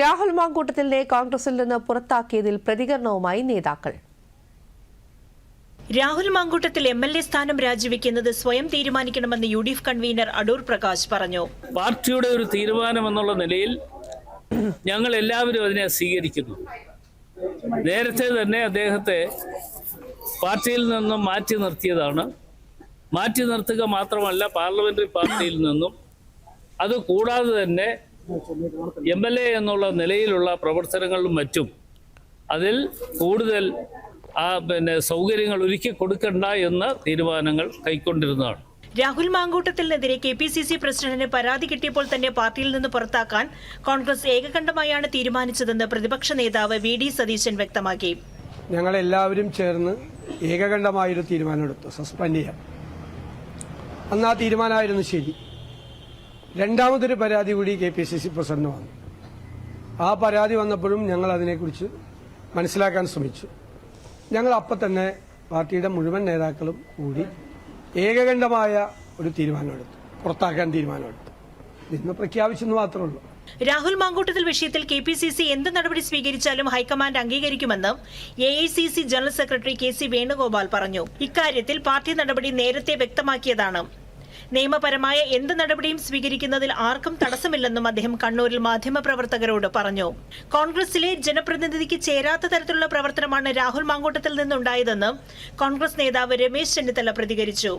രാഹുൽ മാങ്കൂട്ടത്തിലിനെ കോൺഗ്രസിൽ നിന്ന് പുറത്താക്കിയതിൽ പ്രതികരണവുമായി നേതാക്കൾ. Rahul Mankoottathil M L A സ്ഥാനം രാജിവെക്കുന്നത് സ്വയം തീരുമാനിക്കണമെന്ന് U D F convener Adoor Prakash പറഞ്ഞു. പാർട്ടിയുടെ ഒരു തീരുമാനം എന്നുള്ള നിലയിൽ ഞങ്ങൾ എല്ലാവരും അതിനെ സ്വീകരിക്കുന്നു. നേരത്തെ തന്നെ അദ്ദേഹത്തെ പാർട്ടിയിൽ നിന്നും മാറ്റി നിർത്തിയതാണ്. മാറ്റി നിർത്തുക മാത്രമല്ല പാർലമെന്ററി പാർട്ടിയിൽ നിന്നും. അത് കൂടാതെ തന്നെ എം എൽ എ എന്നുള്ള നിലയിലുള്ള പ്രവർത്തനങ്ങളും മറ്റും അതിൽ കൂടുതൽ ആ പിന്നെ സൗകര്യങ്ങൾ ഒരുക്കി കൊടുക്കണ്ട എന്ന തീരുമാനങ്ങൾ കൈക്കൊണ്ടിരുന്നതാണ്. രാഹുൽ മാങ്കൂട്ടത്തിനെതിരെ കെ പി സി സി പ്രസിഡന്റിന് പരാതി കിട്ടിയപ്പോൾ തന്നെ പാർട്ടിയിൽ നിന്ന് പുറത്താക്കാൻ കോൺഗ്രസ് ഏകകണ്ഠമായാണ് തീരുമാനിച്ചതെന്ന് പ്രതിപക്ഷ നേതാവ് വി ഡി സതീശൻ വ്യക്തമാക്കി. ഞങ്ങൾ എല്ലാവരും ചേർന്ന് ഏകകണ്ഠമായൊരു തീരുമാനമെടുത്തു സസ്പെൻഡ് ചെയ്യാം അന്ന് ആ തീരുമാനമായിരുന്നു ശരി. രണ്ടാമതൊരു പരാതി കൂടി K P C C president വന്നു. ആ പരാതി വന്നപ്പോഴും ഞങ്ങൾ അതിനെക്കുറിച്ച് മനസ്സിലാക്കാൻ ശ്രമിച്ചു. ഞങ്ങൾ അപ്പം തന്നെ പാർട്ടിയുടെ മുഴുവൻ നേതാക്കളും കൂടി ഏകകണ്ഠമായ ഒരു തീരുമാനമെടുത്തു. പുറത്താക്കാൻ തീരുമാനമെടുത്തു. ഇന്ന് പ്രഖ്യാപിച്ചെന്ന് മാത്രമേ ഉള്ളൂ. രാഹുൽ മാങ്കൂട്ടത്തിൽ വിഷയത്തിൽ കെ പി സി സി എന്ത് നടപടി സ്വീകരിച്ചാലും high command അംഗീകരിക്കുമെന്ന് A I C C general secretary K C Venugopal പറഞ്ഞു. ഇക്കാര്യത്തിൽ പാർട്ടി നടപടി നേരത്തെ വ്യക്തമാക്കിയതാണ്. നിയമപരമായ എന്ത് നടപടിയും സ്വീകരിക്കുന്നതിൽ ആർക്കും തടസ്സമില്ലെന്നും അദ്ദേഹം കണ്ണൂരിൽ മാധ്യമപ്രവർത്തകരോട് പറഞ്ഞു. കോൺഗ്രസിലെ ജനപ്രതിനിധിക്ക് ചേരാത്ത തരത്തിലുള്ള പ്രവർത്തനമാണ് രാഹുൽ മാങ്കൂട്ടത്തിൽ നിന്നുണ്ടായതെന്ന് കോൺഗ്രസ് നേതാവ് രമേശ് ചെന്നിത്തല പ്രതികരിച്ചു.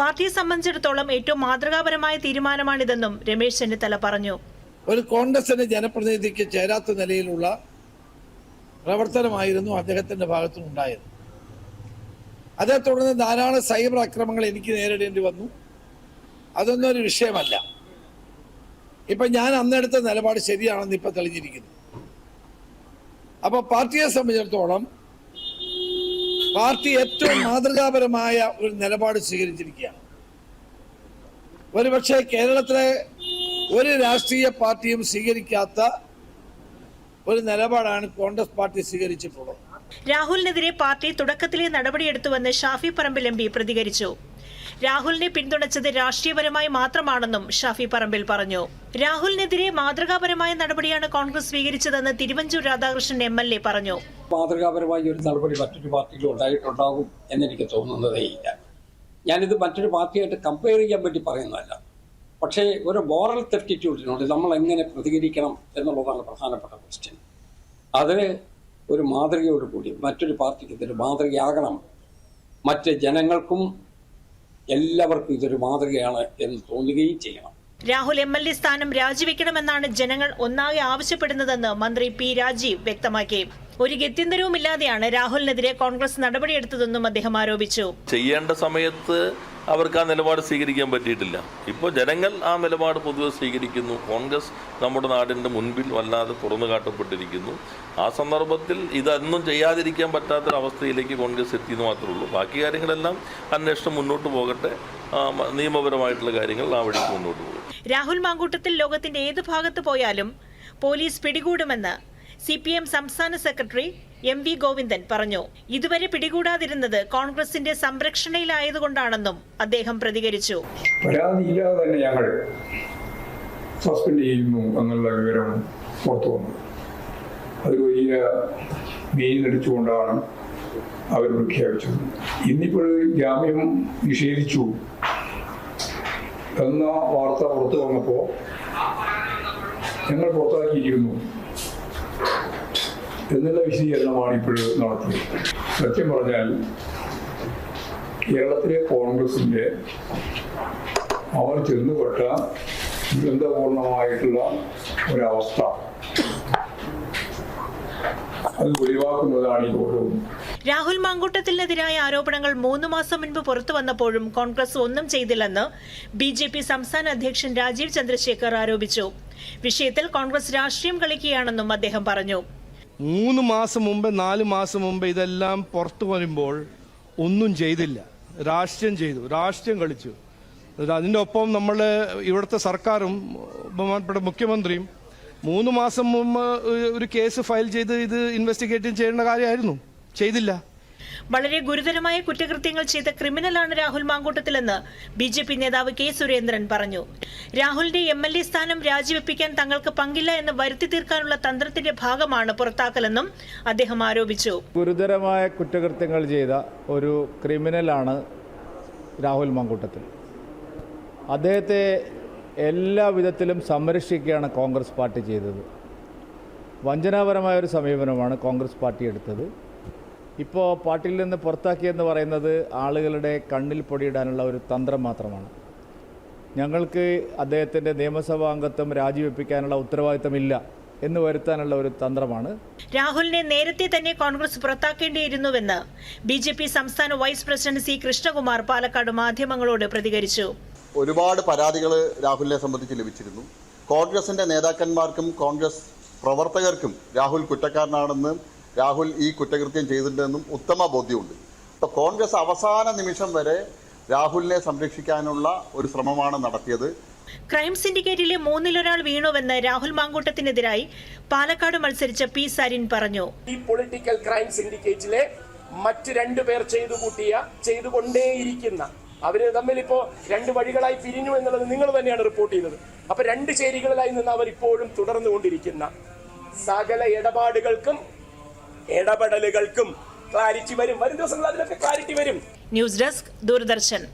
പാർട്ടിയെ സംബന്ധിച്ചിടത്തോളം ഏറ്റവും മാതൃകാപരമായ തീരുമാനമാണിതെന്നും രമേശ് ചെന്നിത്തല പറഞ്ഞു. ഒരു കോൺഗ്രസിന്റെ ജനപ്രതിനിധിക്ക് ചേരാത്ത നിലയിലുള്ള പ്രവർത്തനമായിരുന്നു അദ്ദേഹത്തിന്റെ ഭാഗത്തുനിന്നുണ്ടായത്. അതേ തുടർന്ന് ധാരാളം സൈബർ ആക്രമങ്ങൾ എനിക്ക് നേരിടേണ്ടി വന്നു. അതൊന്നും ഒരു വിഷയമല്ല. ഇപ്പൊ ഞാൻ അന്നെടുത്ത നിലപാട് ശരിയാണെന്ന് ഇപ്പൊ തെളിഞ്ഞിരിക്കുന്നു. അപ്പൊ പാർട്ടിയെ സംബന്ധിച്ചിടത്തോളം പാർട്ടി ഏറ്റവും മാതൃകാപരമായ ഒരു നിലപാട് സ്വീകരിച്ചിരിക്കുകയാണ്. ഒരുപക്ഷെ കേരളത്തിലെ ഒരു രാഷ്ട്രീയ പാർട്ടിയും സ്വീകരിക്കാത്ത ഒരു നിലപാടാണ് കോൺഗ്രസ് പാർട്ടി സ്വീകരിച്ചിട്ടുള്ളത്. രാഹുലിനെതിരെ പാർട്ടി തുടക്കത്തിലെ നടപടിയെടുത്തുവെന്ന് ഷാഫി പറമ്പിൽ എം പ്രതികരിച്ചു. രാഹുലിനെ പിന്തുണച്ചത് രാഷ്ട്രീയപരമായി മാത്രമാണെന്നും ഷാഫി പറമ്പിൽ പറഞ്ഞു. രാഹുലിനെതിരെ മാതൃകാപരമായ നടപടിയാണ് കോൺഗ്രസ് സ്വീകരിച്ചതെന്ന് Thiruvanchoor Radhakrishnan M L A പറഞ്ഞു. മാതൃകാപരമായ ഒരു നടപടി മറ്റൊരു പാർട്ടിയിൽ ഉണ്ടായിട്ടുണ്ടാകും എന്നെനിക്ക് തോന്നുന്നതേയില്ല ഞാനിത് മറ്റൊരു പാർട്ടിയായിട്ട് കമ്പയർ ചെയ്യാൻ വേണ്ടി പറയുന്നതല്ല. പക്ഷേ ഒരു മോറൽ തെറ്റിറ്റ്യൂഡിനോട് നമ്മൾ എങ്ങനെ പ്രതികരിക്കണം എന്നുള്ളതാണ് പ്രധാനപ്പെട്ട ക്വസ്റ്റ്യൻ അതിന് ഒരു മാതൃകയോട് കൂടി മറ്റൊരു പാർട്ടിക്ക് ഇതൊരു മാതൃകയാകണം. മറ്റ് ജനങ്ങൾക്കും എല്ലാവർക്കും ഇതൊരു മാതൃകയാണ് എന്ന് തോന്നുകയും ചെയ്യണം. രാഹുൽ എം എൽ എ സ്ഥാനം രാജിവെക്കണമെന്നാണ് ജനങ്ങൾ ഒന്നാകെ ആവശ്യപ്പെടുന്നതെന്ന് മന്ത്രി പി രാജീവ് വ്യക്തമാക്കി. ഒരു ഗത്യന്തരവുമില്ലാതെയാണ് രാഹുലിനെതിരെ കോൺഗ്രസ് നടപടിയെടുത്തതെന്നും അദ്ദേഹം ആരോപിച്ചു. ചെയ്യേണ്ട സമയത്ത് അവർക്ക് ആ നിലപാട് സ്വീകരിക്കാൻ പറ്റിയിട്ടില്ല. ഇപ്പോൾ ജനങ്ങൾ ആ നിലപാട് പൊതുവെ സ്വീകരിക്കുന്നു. കോൺഗ്രസ് നമ്മുടെ നാടിന്റെ മുൻപിൽ വല്ലാതെ തുറന്നു കാട്ടപ്പെട്ടിരിക്കുന്നു. ആ സന്ദർഭത്തിൽ ഇതൊന്നും ചെയ്യാതിരിക്കാൻ പറ്റാത്തൊരവസ്ഥയിലേക്ക് കോൺഗ്രസ് എത്തിയെന്ന് മാത്രമേ ഉള്ളൂ. ബാക്കി കാര്യങ്ങളെല്ലാം അന്വേഷണം മുന്നോട്ട് പോകട്ടെ. നിയമപരമായിട്ടുള്ള കാര്യങ്ങൾ ആ വഴിക്ക് മുന്നോട്ട് പോകും രാഹുൽ മാങ്കൂട്ടത്തിൽ ലോകത്തിന്റെ ഏത് ഭാഗത്ത് പോയാലും പോലീസ് പിടികൂടുമെന്ന് സി പി എം സംസ്ഥാന സെക്രട്ടറി എം വി ഗോവിന്ദൻ പറഞ്ഞു. ഇതുവരെ പിടികൂടാതിരുന്നത് കോൺഗ്രസിന്റെ സംരക്ഷണയിലായതുകൊണ്ടാണെന്നും അദ്ദേഹം പ്രതികരിച്ചു. പരാതിയില്ലാതെ തന്നെ ഞങ്ങൾ സസ്പെൻഡ് ചെയ്യുന്നു എന്നുള്ള വിവരം പുറത്തു വന്നു. അത് വലിയ മീനടിച്ചുകൊണ്ടാണ് അവർ പ്രഖ്യാപിച്ചത്. ഇന്നിപ്പോൾ ജാമ്യം നിഷേധിച്ചു എന്ന വാർത്ത പുറത്തു വന്നപ്പോൾ ഞങ്ങൾ പുറത്താക്കിയിരിക്കുന്നു. എന്നുള്ള വിശദീകരണമാണ് ഇപ്പോഴും നടത്തുന്നത്. സത്യം പറഞ്ഞാൽ കേരളത്തിലെ കോൺഗ്രസിന്റെ അവർ ചെന്നുപെട്ട ദുരന്തപൂർണമായിട്ടുള്ള ഒരവസ്ഥ. അത് രാഹുൽ മാങ്കൂട്ടത്തിനെതിരായ ആരോപണങ്ങൾ മൂന്ന് മാസം മുൻപ് പുറത്തു വന്നപ്പോഴും കോൺഗ്രസ് ഒന്നും ചെയ്തില്ലെന്ന് ബി ജെ പി സംസ്ഥാന അധ്യക്ഷൻ രാജീവ് ചന്ദ്രശേഖർ ആരോപിച്ചു. വിഷയത്തിൽ കോൺഗ്രസ് രാഷ്ട്രീയം കളിക്കുകയാണെന്നും അദ്ദേഹം പറഞ്ഞു. മൂന്ന് മാസം മുമ്പ് നാല് മാസം മുമ്പ് ഇതെല്ലാം പുറത്തു വരുമ്പോൾ ഒന്നും ചെയ്തില്ല. രാഷ്ട്രീയം ചെയ്തു. രാഷ്ട്രീയം കളിച്ചു. അതിന്റെ ഒപ്പം നമ്മൾ ഇവിടുത്തെ സർക്കാരും ബഹുമാനപ്പെട്ട മുഖ്യമന്ത്രിയും മൂന്ന് മാസം മുമ്പ് ഒരു കേസ് ഫയൽ ചെയ്ത് ഇത് ഇൻവെസ്റ്റിഗേറ്റ് ചെയ്യേണ്ട കാര്യമായിരുന്നു. ചെയ്തില്ല. വളരെ ഗുരുതരമായ കുറ്റകൃത്യങ്ങൾ ചെയ്ത ക്രിമിനലാണ് രാഹുൽ മാങ്കൂട്ടത്തിലെന്ന് ബി ജെ പി നേതാവ് കെ സുരേന്ദ്രൻ പറഞ്ഞു. രാഹുലിന്റെ എം എൽ എ സ്ഥാനം രാജിവെപ്പിക്കാൻ തങ്ങൾക്ക് പങ്കില്ല എന്ന് വരുത്തി തീർക്കാനുള്ള തന്ത്രത്തിന്റെ ഭാഗമാണ് പുറത്താക്കലെന്നും അദ്ദേഹം ആരോപിച്ചു. ഗുരുതരമായ കുറ്റകൃത്യങ്ങൾ ചെയ്ത ഒരു ക്രിമിനലാണ് രാഹുൽ മാങ്കൂട്ടത്തിൽ. അദ്ദേഹത്തെ എല്ലാ വിധത്തിലും സംരക്ഷിക്കുകയാണ് കോൺഗ്രസ് പാർട്ടി ചെയ്തത്. വഞ്ചനാപരമായ ഒരു സമീപനമാണ് കോൺഗ്രസ് പാർട്ടി എടുത്തത്. ഇപ്പോൾ പാർട്ടിയിൽ നിന്ന് പുറത്താക്കിയെന്ന് പറയുന്നത് ആളുകളുടെ കണ്ണിൽ പൊടിയിടാനുള്ള ഒരു തന്ത്രം മാത്രമാണ്. ഞങ്ങൾക്ക് അദ്ദേഹത്തിന്റെ നിയമസഭാ അംഗത്വം രാജിവെപ്പിക്കാനുള്ള ഉത്തരവാദിത്തമില്ല എന്ന് വരുത്താനുള്ള ഒരു തന്ത്രമാണ്. രാഹുലിനെ നേരത്തെ തന്നെ കോൺഗ്രസ് പുറത്താക്കേണ്ടിയിരുന്നുവെന്ന് ബി ജെ പി സംസ്ഥാന vice president C Krishnakumar Palakkad മാധ്യമങ്ങളോട് പ്രതികരിച്ചു. ഒരുപാട് പരാതികൾ രാഹുലിനെ സംബന്ധിച്ച് ലഭിച്ചിരുന്നു. കോൺഗ്രസിന്റെ നേതാക്കന്മാർക്കും കോൺഗ്രസ് പ്രവർത്തകർക്കും രാഹുൽ കുറ്റക്കാരനാണെന്നും രാഹുൽ ഈ കുറ്റകൃത്യം ചെയ്തിട്ടുണ്ടെന്നും ഉത്തമ ബോധ്യമുണ്ട്. അപ്പോൾ കോൺഗ്രസ് അവസാന നിമിഷം വരെ രാഹുലിനെ സംരക്ഷിക്കാനുള്ള ഒരു ശ്രമമാണ് നടത്തിയത്. ക്രൈം സിൻഡിക്കേറ്റിലെ മൂന്നിലൊരാൾ വീണുവെന്ന് രാഹുൽ മാങ്കൂട്ടത്തിനെതിരായി പാലക്കാട് മത്സരിച്ച പി സരിൻ പറഞ്ഞു. ഈ പൊളിറ്റിക്കൽ ക്രൈം സിൻഡിക്കേറ്റിലെ മറ്റ് രണ്ടു പേർ ചെയ്തു കൂട്ടിയ ചെയ്തുകൊണ്ടേയിരിക്കുന്ന അവർ തമ്മിൽ ഇപ്പോ രണ്ട് വഴികളായി പിരിഞ്ഞു എന്നുള്ളത് നിങ്ങൾ തന്നെയാണ് റിപ്പോർട്ട് ചെയ്തത്. അപ്പൊ രണ്ട് ചേരികളിലായി നിന്ന് അവർ ഇപ്പോഴും തുടർന്നുകൊണ്ടിരിക്കുന്ന സകല ഇടപാടുകൾക്കും ഇടപെടലുകൾക്കും ക്ലാരിറ്റി വരും. വരും ദിവസങ്ങളിൽ അതിനൊക്കെ ക്ലാരിറ്റി വരും. News desk Doordarshan